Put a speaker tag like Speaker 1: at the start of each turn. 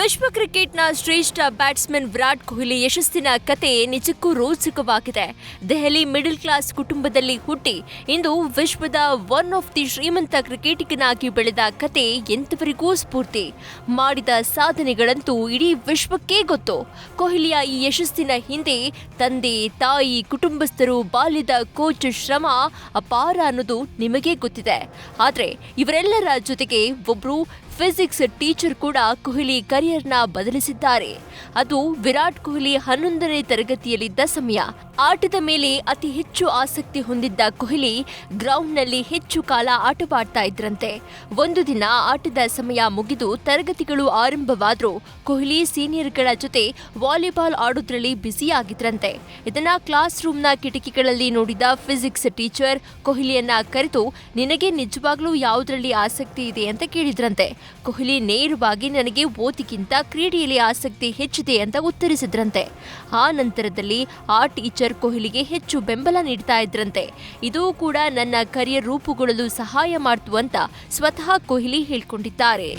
Speaker 1: ವಿಶ್ವ ಕ್ರಿಕೆಟ್ನ ಶ್ರೇಷ್ಠ ಬ್ಯಾಟ್ಸ್ಮನ್ ವಿರಾಟ್ ಕೊಹ್ಲಿ ಯಶಸ್ಸಿನ ಕತೆ ನಿಜಕ್ಕೂ ರೋಚಕವಾಗಿದೆ. ದೆಹಲಿ ಮಿಡಲ್ ಕ್ಲಾಸ್ ಕುಟುಂಬದಲ್ಲಿ ಹುಟ್ಟಿ ಇಂದು ವಿಶ್ವದ ಒನ್ ಆಫ್ ದಿ ಶ್ರೀಮಂತ ಕ್ರಿಕೆಟಿಗನಾಗಿ ಬೆಳೆದ ಕತೆ ಎಂತವರಿಗೂ ಸ್ಫೂರ್ತಿ. ಮಾಡಿದ ಸಾಧನೆಗಳಂತೂ ಇಡೀ ವಿಶ್ವಕ್ಕೇ ಗೊತ್ತು. ಕೊಹ್ಲಿಯ ಈ ಯಶಸ್ಸಿನ ಹಿಂದೆ ತಂದೆ, ತಾಯಿ, ಕುಟುಂಬಸ್ಥರು, ಬಾಲ್ಯದ ಕೋಚ್ ಶ್ರಮ ಅಪಾರ ಅನ್ನೋದು ನಿಮಗೇ ಗೊತ್ತಿದೆ. ಆದರೆ ಇವರೆಲ್ಲರ ಜೊತೆಗೆ ಒಬ್ರು ಫಿಸಿಕ್ಸ್ ಟೀಚರ್ ಕೂಡ ಕೊಹ್ಲಿ ಕರಿಯರ್ನ ಬದಲಿಸಿದ್ದಾರೆ. ಅದು ವಿರಾಟ್ ಕೊಹ್ಲಿ ಹನ್ನೊಂದನೇ ತರಗತಿಯಲ್ಲಿದ್ದ ಸಮಯ. ಆಟದ ಮೇಲೆ ಅತಿ ಹೆಚ್ಚು ಆಸಕ್ತಿ ಹೊಂದಿದ್ದ ಕೊಹ್ಲಿ ಗ್ರೌಂಡ್ನಲ್ಲಿ ಹೆಚ್ಚು ಕಾಲ ಆಟವಾಡ್ತಾ ಇದ್ರಂತೆ. ಒಂದು ದಿನ ಆಟದ ಸಮಯ ಮುಗಿದು ತರಗತಿಗಳು ಆರಂಭವಾದರೂ ಕೊಹ್ಲಿ ಸೀನಿಯರ್ಗಳ ಜೊತೆ ವಾಲಿಬಾಲ್ ಆಡೋದ್ರಲ್ಲಿ ಬ್ಯುಸಿಯಾಗಿದ್ರಂತೆ. ಇದನ್ನ ಕ್ಲಾಸ್ ರೂಮ್ನ ಕಿಟಕಿಗಳಲ್ಲಿ ನೋಡಿದ ಫಿಸಿಕ್ಸ್ ಟೀಚರ್ ಕೊಹ್ಲಿಯನ್ನ ಕರೆದು, ನಿನಗೆ ನಿಜವಾಗ್ಲೂ ಯಾವುದರಲ್ಲಿ ಆಸಕ್ತಿ ಇದೆ? ಅಂತ ಕೇಳಿದ್ರಂತೆ. ಕೊಹ್ಲಿ ನೇರವಾಗಿ, ನನಗೆ ಓದಿಗಿಂತ ಕ್ರೀಡೆಯಲ್ಲಿ ಆಸಕ್ತಿ ಹೆಚ್ಚಿದೆ ಅಂತ ಉತ್ತರಿಸಿದ್ರಂತೆ. ಆ ನಂತರದಲ್ಲಿ ಆ ಟೀಚರ್ ಕೊಹ್ಲಿಗೆ ಹೆಚ್ಚು ಬೆಂಬಲ ನೀಡ್ತಾ ಇದ್ರಂತೆ. ಇದು ಕೂಡ ನನ್ನ ಕರಿಯರ್ ರೂಪುಗೊಳ್ಳಲು ಸಹಾಯ ಮಾಡ್ತು ಅಂತ ಸ್ವತಃ ಕೊಹ್ಲಿ ಹೇಳ್ಕೊಂಡಿದ್ದಾರೆ.